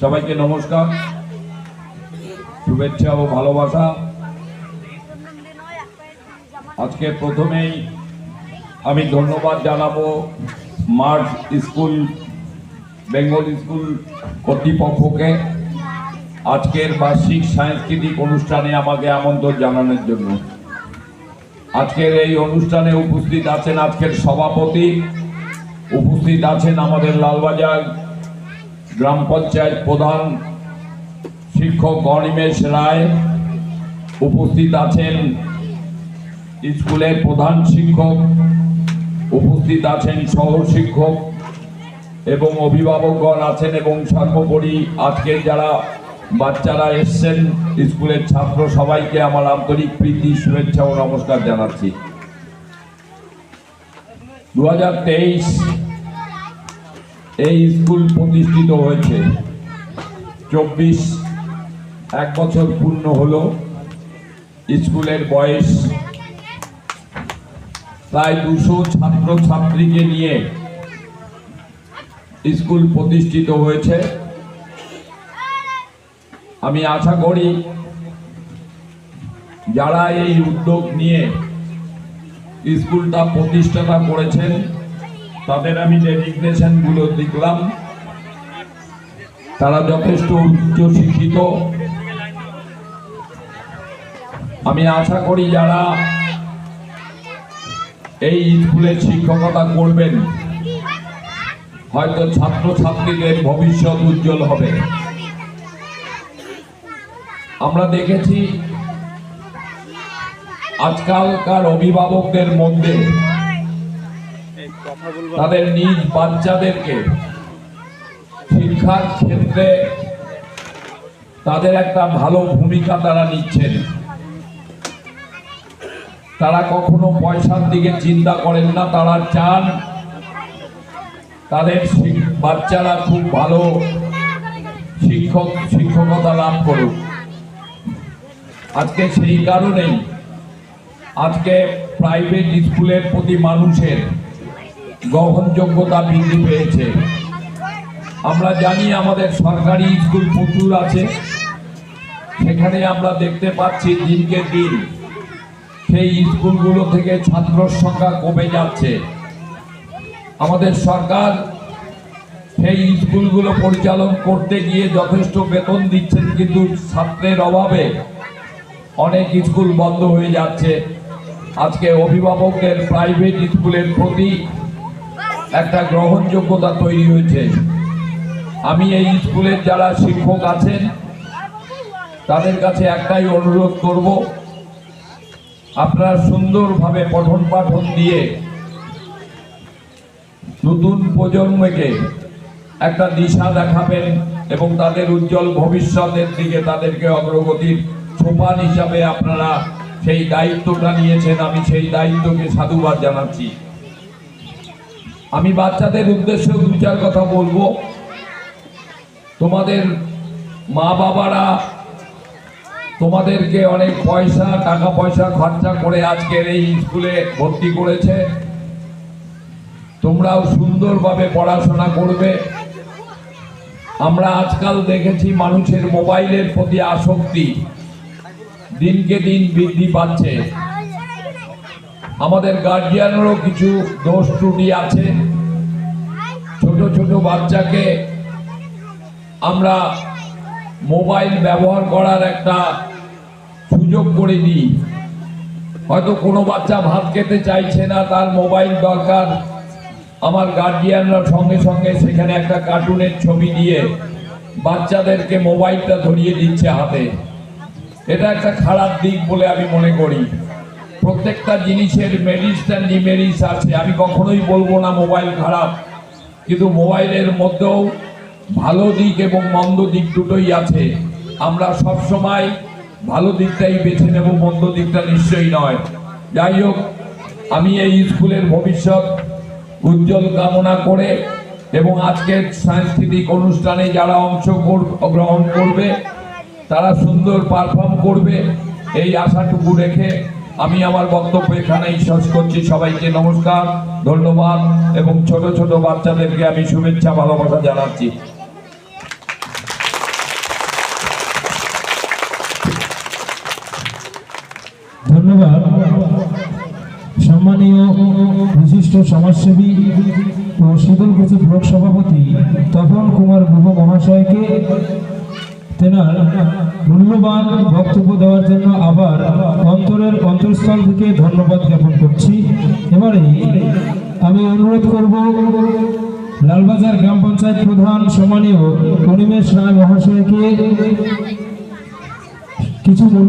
সবাইকে নমস্কার। শুভেচ্ছা ও ভালোবাসা। আজকে প্রথমেই আমি ধন্যবাদ জানাব মার্চ স্কুল, বেঙ্গল স্কুল কর্তৃপক্ষকে। আজকের বার্ষিক সাংস্কৃতিক অনুষ্ঠানে আমাকে আমন্ত্রণ জানানোর জন্য। আজকের এই অনুষ্ঠানে উপস্থিত আছেন আজকের সভাপতি। উপস্থিত আছেন আমাদের লালবাজার গ্রাম পঞ্চায়েত প্রধান শিক্ষক অনিমেষ রায়। উপস্থিত আছেন স্কুলের প্রধান শিক্ষক। উপস্থিত আছেন সহ শিক্ষক এবং অভিভাবকগণ আছেন এবং সর্বোপরি আজকে যারা বাচ্চারা এসছেন স্কুলের ছাত্র সবাইকে আমার আন্তরিক প্রীতি, শুভেচ্ছা ও নমস্কার জানাচ্ছি। দু হাজার তেইশ এই স্কুল প্রতিষ্ঠিত হয়েছে। চব্বিশ এক বছর পূর্ণ হলো। স্কুলের বয়স প্রায় দুশো ছাত্র ছাত্রীকে নিয়ে স্কুল প্রতিষ্ঠিত হয়েছে। আমি আশা করি যারা এই উদ্যোগ নিয়ে স্কুলটা প্রতিষ্ঠাতা করেছেন, তাদের আমি ডেডিগনেশনগুলো দেখলাম। তারা যথেষ্ট উচ্চ শিক্ষিত। আমি আশা করি যারা এই স্কুলে শিক্ষকতা করবেন, হয়তো ছাত্র ছাত্রীদের ভবিষ্যৎ উজ্জ্বল হবে। আমরা দেখেছি আজকালকার অভিভাবকদের মধ্যে তাদের নিজ বাচ্চাদেরকে শিক্ষার ক্ষেত্রে তাদের একটা ভালো ভূমিকা তারা নিচ্ছেন। তারা কখনো পয়সার দিকে চিন্তা করেন না, তারা চান তাদের বাচ্চারা খুব ভালো শিক্ষক, শিক্ষকতা লাভ করুক। আজকে সেই কারণেই আজকে প্রাইভেট স্কুলের প্রতি মানুষের গ্রহণযোগ্যতা বৃদ্ধি পেয়েছে। আমরা জানি আমাদের সরকারি স্কুল প্রচুর আছে। সেখানে আমরা দেখতে পাচ্ছি দিনকে দিন সেই স্কুলগুলো থেকে ছাত্রর সংখ্যা কমে যাচ্ছে। আমাদের সরকার সেই স্কুলগুলো পরিচালন করতে গিয়ে যথেষ্ট বেতন দিচ্ছেন, কিন্তু ছাত্রের অভাবে অনেক স্কুল বন্ধ হয়ে যাচ্ছে। আজকে অভিভাবকদের প্রাইভেট স্কুলের প্রতি একটা গ্রহণযোগ্যতা তৈরি হয়েছে। আমি এই স্কুলের যারা শিক্ষক আছেন, তাদের কাছে একটাই অনুরোধ করব, আপনারা সুন্দরভাবে পঠন পাঠন দিয়ে নতুন প্রজন্মকে একটা দিশা দেখাবেন এবং তাদের উজ্জ্বল ভবিষ্যতের দিকে তাদেরকে অগ্রগতির সোপান হিসাবে আপনারা সেই দায়িত্বটা নিয়েছেন, আমি সেই দায়িত্বকে সাধুবাদ জানাচ্ছি। আমি বাচ্চাদের উদ্দেশ্যে দু চার কথা বলব। তোমাদের মা বাবারা তোমাদেরকে অনেক পয়সা টাকা পয়সা খরচা করে আজকের এই স্কুলে ভর্তি করেছে। তোমরাও সুন্দরভাবে পড়াশোনা করবে। আমরা আজকাল দেখেছি মানুষের মোবাইলের প্রতি আসক্তি। দিনকে দিন বৃদ্ধি পাচ্ছে। আমাদের গার্জিয়ানেরও কিছু দোষ ত্রুটি আছে। ছোট ছোট বাচ্চাকে আমরা মোবাইল ব্যবহার করার একটা সুযোগ করে দিই। হয়তো কোনো বাচ্চা ভাত খেতে চাইছে না, তার মোবাইল দরকার। আমার গার্জিয়ানরা সঙ্গে সঙ্গে সেখানে একটা কার্টুনের ছবি দিয়ে বাচ্চাদেরকে মোবাইলটা ধরিয়ে দিচ্ছে হাতে। এটা একটা খারাপ দিক বলে আমি মনে করি। প্রত্যেকটা জিনিসের মেরিটস অ্যান্ড ডিমেরিটস আছে। আমি কখনোই বলব না মোবাইল খারাপ। কিন্তু মোবাইলের মধ্যেও ভালো দিক এবং মন্দ দিক দুটোই আছে। আমরা সব সময় ভালো দিকটাই বেছে নেব, মন্দ দিকটা নিশ্চয়ই নয়। যাই হোক, আমি এই স্কুলের ভবিষ্যৎ উজ্জ্বল কামনা করে এবং আজকের সাংস্কৃতিক অনুষ্ঠানে যারা অংশগ্রহণ করবে তারা সুন্দর পারফর্ম করবে, এই আশাটুকু রেখে আমি আমার বক্তব্য এখানেই শেষ করছি। সবাইকে নমস্কার, ধন্যবাদ, এবং ছোট ছোট বাচ্চাদেরকে আমি শুভেচ্ছা, ভালোবাসা জানাচ্ছি। ধন্যবাদ। সম্মানীয় বিশিষ্ট সমাজসেবী ও ব্লক সভাপতি তপন কুমার গুহ মহাশয়কে তেনার মূল্যবান বক্তব্য দেওয়ার জন্য আবার অন্তরের অন্তরস্থল থেকে ধন্যবাদ জ্ঞাপন করছি। এবারে আমি অনুরোধ করব, লালবাজার গ্রাম পঞ্চায়েত প্রধান সম্মানীয় অনিমেষ রায় মহাশয়কে কিছু মূল্য